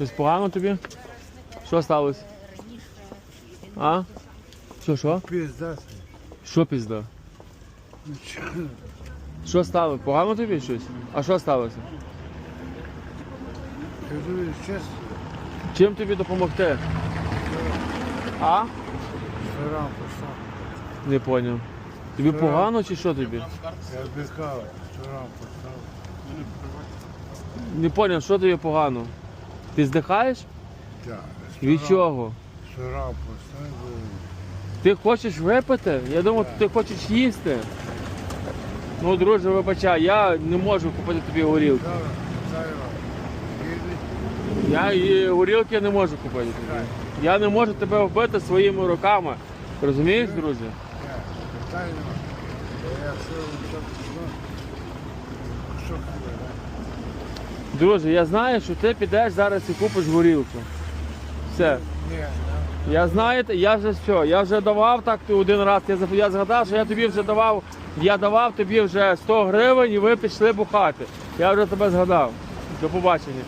Щось погано тобі? Що сталося? А? Що, що? Пізда. Що пізда? Що сталося? Погано тобі щось? А що сталося? Кажу, Чим тобі допомогти? А? Не поняв. Тобі погано чи що тобі? Я дихав, шарам постав. Не поняв, що тобі погано? Ти здихаєш? Так. Від чого? Шарам постав. Ти хочеш випити? Я думав, ти хочеш їсти. Ну, друже, вибачай, я не можу купити тобі горілки. Я і горілки не можу купити тобі. Я не можу тебе вбити своїми руками. Розумієш, друже? Я, питань нема. Я що, що, що? Що тебе, да? Друже, я знаю, що ти підеш зараз і купиш горілку. Все. Я знаю, я вже все, я вже давав так один раз. Я згадав, що я тобі вже давав, я давав тобі вже 100 гривень і ви пішли бухати. Я вже тебе згадав. До побачення.